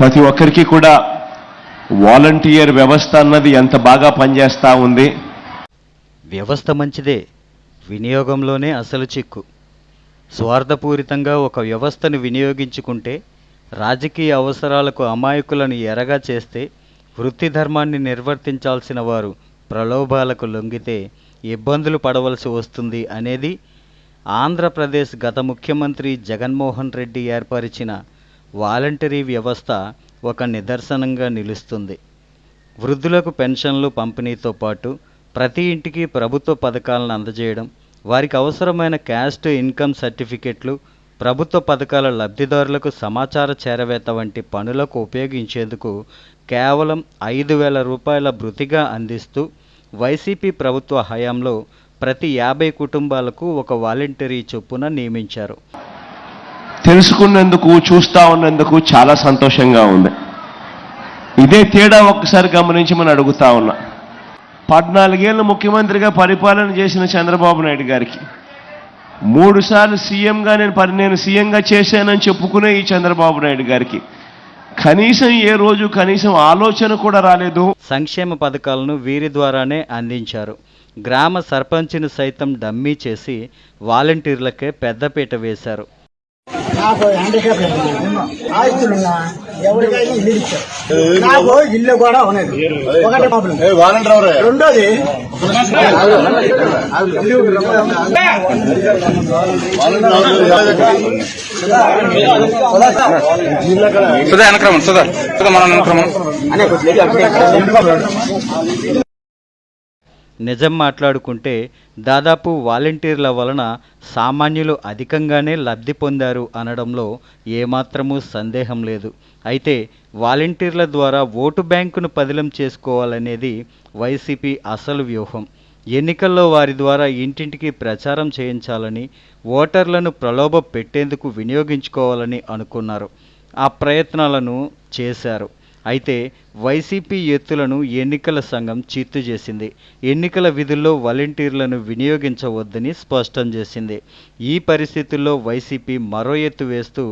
ప్రతి ఒక్కరికి కూడా వాలంటీర్ వ్యవస్థ అన్నది ఎంత బాగా పనిచేస్తూ ఉంది. వ్యవస్థ మంచిదే వినియోగంలోనే అసలు చిక్కు. స్వార్థపూరితంగా ఒక వ్యవస్థను వినియోగించుకుంటే రాజకీయ అవసరాలకు అమాయకులను ఎరగా చేస్తే వృత్తి ధర్మాన్ని నిర్వర్తించాల్సిన వారు ప్రలోభాలకు లొంగితే ఇబ్బందులు పడవలసి వస్తుంది అనేది ఆంధ్రప్రదేశ్ గత ముఖ్యమంత్రి జగన్మోహన్ రెడ్డి ఏర్పరిచిన వాలంటరీ వ్యవస్థ ఒక నిదర్శనంగా నిలుస్తుంది. వృద్ధులకు పెన్షన్లు పంపిణీతో పాటు ప్రతి ఇంటికి ప్రభుత్వ పథకాలను అందజేయడం వారికి అవసరమైన క్యాస్ట్ ఇన్కమ్ సర్టిఫికెట్లు ప్రభుత్వ పథకాల లబ్ధిదారులకు సమాచార చేరవేత వంటి పనులకు ఉపయోగించేందుకు కేవలం ఐదు వేల రూపాయల భృతిగా అందిస్తూ వైసీపీ ప్రభుత్వ హయాంలో ప్రతి యాభై కుటుంబాలకు ఒక వాలంటరీ చొప్పున నియమించారు. తెలుసుకున్నందుకు చూస్తూ ఉన్నందుకు చాలా సంతోషంగా ఉంది. ఇదే తేడా ఒక్కసారి గమనించి మనం అడుగుతా ఉన్నా. పద్నాలుగేళ్ళు ముఖ్యమంత్రిగా పరిపాలన చేసిన చంద్రబాబు నాయుడు గారికి మూడు సార్లు సీఎంగా నేను పని నేను సీఎంగా చేశానని చెప్పుకునే ఈ చంద్రబాబు నాయుడు గారికి కనీసం ఏ రోజు కనీసం ఆలోచన కూడా రాలేదు. సంక్షేమ పథకాలను వీరి ద్వారానే అందించారు. గ్రామ సర్పంచ్ను సైతం డమ్మీ చేసి వాలంటీర్లకే పెద్దపీట వేశారు. నాకు హ్యాండిక్యాప్ ఆస్తులున్నా ఎవరికైనా ఇల్లు ఇచ్చారు నాకు ఇల్లు కూడా ఉన్నది ఒకటి ప్రాబ్లం రెండోది సుధా వెనక్రమం సుధా. సుధా మనం వెనక్రమం నిజం మాట్లాడుకుంటే దాదాపు వాలంటీర్ల వలన సామాన్యులు అధికంగానే లబ్ధి పొందారు అనడంలో ఏమాత్రమూ సందేహం లేదు. అయితే వాలంటీర్ల ద్వారా ఓటు బ్యాంకును పదిలం చేసుకోవాలనేది వైసీపీ అసలు వ్యూహం. ఎన్నికల్లో వారి ద్వారా ఇంటింటికి ప్రచారం చేయించాలని ఓటర్లను ప్రలోభ పెట్టేందుకు వినియోగించుకోవాలని అనుకున్నారు. ఆ ప్రయత్నాలను చేశారు. అయితే వైసీపీ ఎత్తులను ఎన్నికల సంఘం చిత్తు చేసింది. ఎన్నికల విధుల్లో వాలంటీర్లను వినియోగించవద్దని స్పష్టం చేసింది. ఈ పరిస్థితుల్లో వైసీపీ మరో ఎత్తు వేస్తూ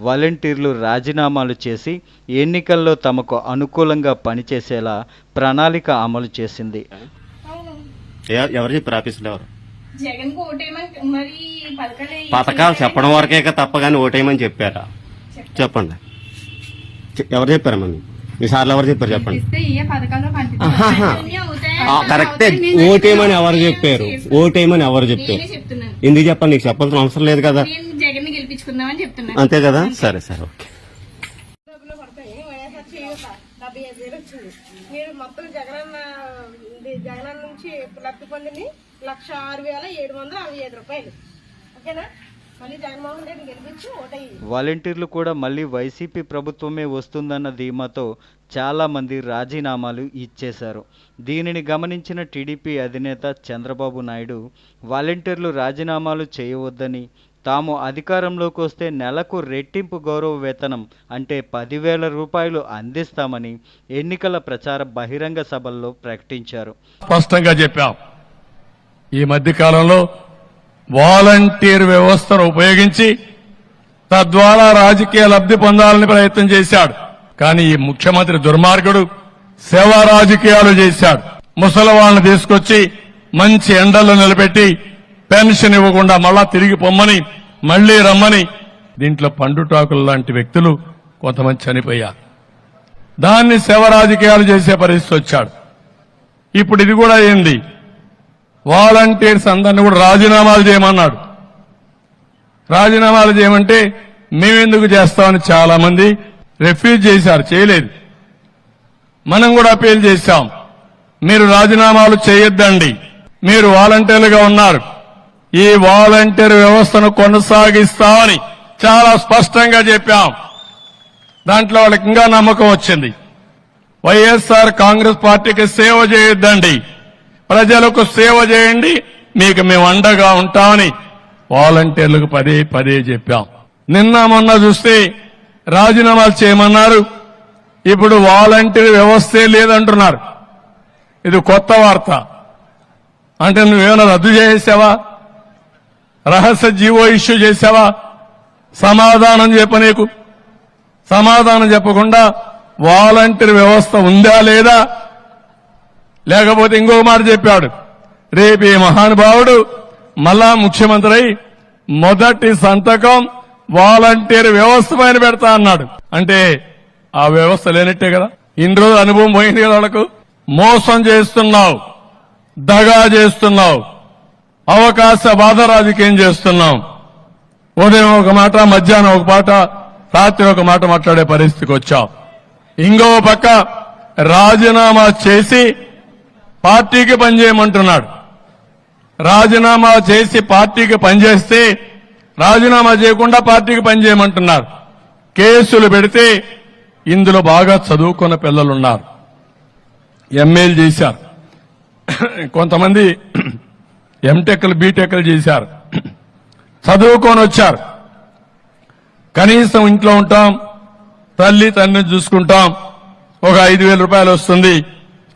వాలంటీర్లు రాజీనామాలు చేసి ఎన్నికల్లో తమకు అనుకూలంగా పనిచేసేలా ప్రణాళిక అమలు చేసింది. పథకాలు చెప్పడం వరకే కదా తప్ప కానీ ఓటేయమని చెప్పారా? చెప్పండి. ఎవరు చెప్పారమ్మా మీకు మీ సార్లు ఎవరు చెప్పారు చెప్పండి. కరెక్టే. ఓటేయమని ఎవరు చెప్పారు? ఓటేయమని ఎవరు చెప్పారు? ఎందుకు చెప్పాలి? నీకు చెప్పాల్సిన అవసరం లేదు కదా. నేను జగన్ని గెలిపించుకుందామని చెప్తున్నాను. అంతే కదా? సరే సరే ఓకే. మీరు మొత్తం జగనన్న జగనన్న నుంచి లబ్ధి పొందింది లక్ష ఆరు వేల ఏడు వందల అరవై ఐదు రూపాయలు. ఓకేనా? వాలంటీర్లు కూడా మళ్ళీ వైసీపీ ప్రభుత్వమే వస్తుందన్న ధీమాతో చాలామంది రాజీనామాలు ఇచ్చేశారు. దీనిని గమనించిన టీడీపీ అధినేత చంద్రబాబు నాయుడు వాలంటీర్లు రాజీనామాలు చేయవద్దని తాము అధికారంలోకి వస్తే నెలకు రెట్టింపు గౌరవ వేతనం అంటే పదివేల రూపాయలు అందిస్తామని ఎన్నికల ప్రచార బహిరంగ సభల్లో ప్రకటించారు. స్పష్టంగా చెప్పాం. ఈ మధ్య కాలంలో వాలంటీర్ వ్యవస్థను ఉపయోగించి తద్వారా రాజకీయ లబ్ధి పొందాలని ప్రయత్నం చేశాడు. కానీ ఈ ముఖ్యమంత్రి దుర్మార్గుడు సేవా రాజకీయాలు చేశాడు. ముసలవాళ్ళని తీసుకొచ్చి మంచి ఎండల్లో నిలబెట్టి పెన్షన్ ఇవ్వకుండా మళ్ళా తిరిగి పొమ్మని మళ్ళీ రమ్మని దీంట్లో పండుటాకులు లాంటి వ్యక్తులు కొంతమంది చనిపోయారు. దాన్ని సేవ రాజకీయాలు చేసే పరిస్థితి వచ్చాడు. ఇప్పుడు ఇది కూడా అయింది వాలంటీర్స్ అందరిని కూడా రాజీనామాలు చేయమన్నాడు. రాజీనామాలు చేయమంటే మేమెందుకు చేస్తామని చాలా మంది రిఫ్యూజ్ చేశారు చేయలేదు. మనం కూడా అపీల్ చేశాం మీరు రాజీనామాలు చేయొద్దండి మీరు వాలంటీర్లుగా ఉన్నారు. ఈ వాలంటీర్ వ్యవస్థను కొనసాగిస్తామని చాలా స్పష్టంగా చెప్పాం. దాంట్లో వాళ్ళకి ఇంకా నమ్మకం వచ్చింది. వైఎస్ఆర్ కాంగ్రెస్ పార్టీకి సేవ చేయొద్దండి. ప్రజలకు సేవ చేయండి. మీకు మేము అండగా ఉంటామని వాలంటీర్లకు పదే పదే చెప్పాం. నిన్న మొన్న చూస్తే రాజీనామాలు చేయమన్నారు. ఇప్పుడు వాలంటీర్ వ్యవస్థే లేదంటున్నారు. ఇది కొత్త వార్త. అంటే నువ్వేమైనా రద్దు చేసావా రహస్య జీవో ఇష్యూ చేసావా? సమాధానం చెప్ప నీకు. సమాధానం చెప్పకుండా వాలంటీర్ వ్యవస్థ ఉందా లేదా? లేకపోతే ఇంకో మాట చెప్పాడు. రేపు ఈ మహానుభావుడు మళ్ళా ముఖ్యమంత్రి అయి మొదటి సంతకం వాలంటీర్ వ్యవస్థ పైన పెడతా అన్నాడు. అంటే ఆ వ్యవస్థ లేనట్టే కదా. ఇన్ని రోజులు అనుభవం పోయింది కదా వాళ్ళకు మోసం చేస్తున్నావు. దగా చేస్తున్నావు. అవకాశ బాధ రాజకీయం చేస్తున్నాం ఉదయం ఒక మాట మధ్యాహ్నం ఒక మాట రాత్రి ఒక మాట మాట్లాడే పరిస్థితికి వచ్చాం ఇంకో పక్క రాజీనామా చేసి పార్టీకి పనిచేయమంటున్నాడు. రాజీనామా చేసి పార్టీకి పనిచేస్తే రాజీనామా చేయకుండా పార్టీకి పనిచేయమంటున్నారు. కేసులు పెడితే ఇందులో బాగా చదువుకున్న పిల్లలున్నారు. ఎంఏలు చేశారు. కొంతమంది ఎంటెక్లు బీటెక్లు చేశారు. చదువుకొని వచ్చారు. కనీసం ఇంట్లో ఉంటాం తల్లి తండ్రిని చూసుకుంటాం. ఒక ఐదు వేల రూపాయలు వస్తుంది.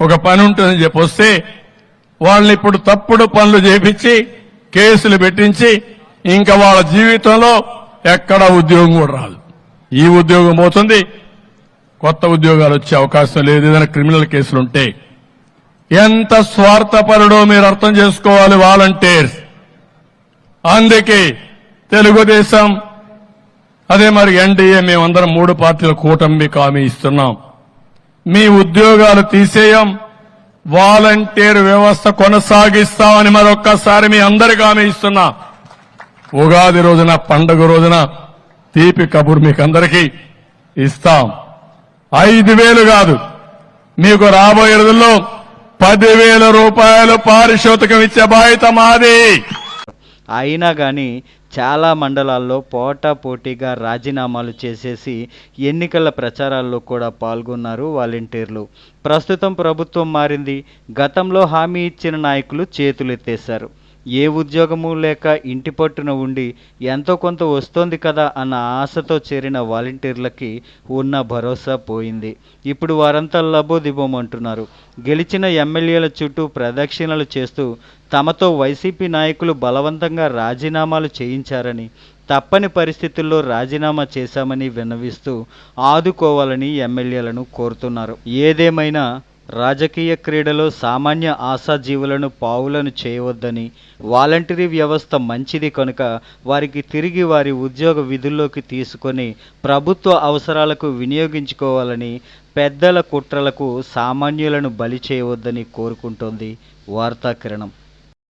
ఒక పని ఉంటుందని చెప్పి వస్తే వాళ్ళని ఇప్పుడు తప్పుడు పనులు చేపించి కేసులు పెట్టించి ఇంకా వాళ్ళ జీవితంలో ఎక్కడ ఉద్యోగం కూడా రాదు. ఈ ఉద్యోగం పోతుంది కొత్త ఉద్యోగాలు వచ్చే అవకాశం లేదు. ఏదైనా క్రిమినల్ కేసులు ఉంటే ఎంత స్వార్థపరుడో మీరు అర్థం చేసుకోవాలి వాలంటీర్స్. అందుకే తెలుగుదేశం అదే మరి ఎన్డీఏ మేమందరం మూడు పార్టీల కూటమి హామీ ఇస్తున్నాం. మీ ఉద్యోగాలు తీసేయం. వాలంటీర్ వ్యవస్థ కొనసాగిస్తామని మరొక్కసారి మీ అందరికీ హామీ ఇస్తున్నా. ఉగాది రోజున పండుగ రోజున తీపి కబుర్ మీకు అందరికీ ఇస్తాం. ఐదు వేలు కాదు. మీకు రాబోయే రోజుల్లో పదివేల రూపాయలు పారిశోతకం ఇచ్చే బాధ్యత మాది. అయినా కానీ చాలా మండలాల్లో పోటా పోటీగా రాజీనామాలు చేసేసి ఎన్నికల ప్రచారాల్లో కూడా పాల్గొన్నారు వాలంటీర్లు. ప్రస్తుతం ప్రభుత్వం మారింది. గతంలో హామీ ఇచ్చిన నాయకులు చేతులెత్తేశారు. ఏ ఉద్యోగము లేక ఇంటి పట్టున ఉండి ఎంతో కొంత వస్తోంది కదా అన్న ఆశతో చేరిన వాలంటీర్లకి ఉన్న భరోసా పోయింది. ఇప్పుడు వారంతా లబోదిబోమంటున్నారు. గెలిచిన ఎమ్మెల్యేల చుట్టూ ప్రదక్షిణలు చేస్తూ తమతో వైసీపీ నాయకులు బలవంతంగా రాజీనామాలు చేయించారని తప్పని పరిస్థితుల్లో రాజీనామా చేశామని విన్నవిస్తూ ఆదుకోవాలని ఎమ్మెల్యేలను కోరుతున్నారు. ఏదేమైనా రాజకీయ క్రీడలో సామాన్య ఆశాజీవులను పావులను చేయవద్దని వాలంటరీ వ్యవస్థ మంచిది కనుక వారికి తిరిగి వారి ఉద్యోగ విధుల్లోకి తీసుకొని ప్రభుత్వ అవసరాలకు వినియోగించుకోవాలని పెద్దల కుట్రలకు సామాన్యులను బలి చేయవద్దని కోరుకుంటోంది వార్తాకిరణం.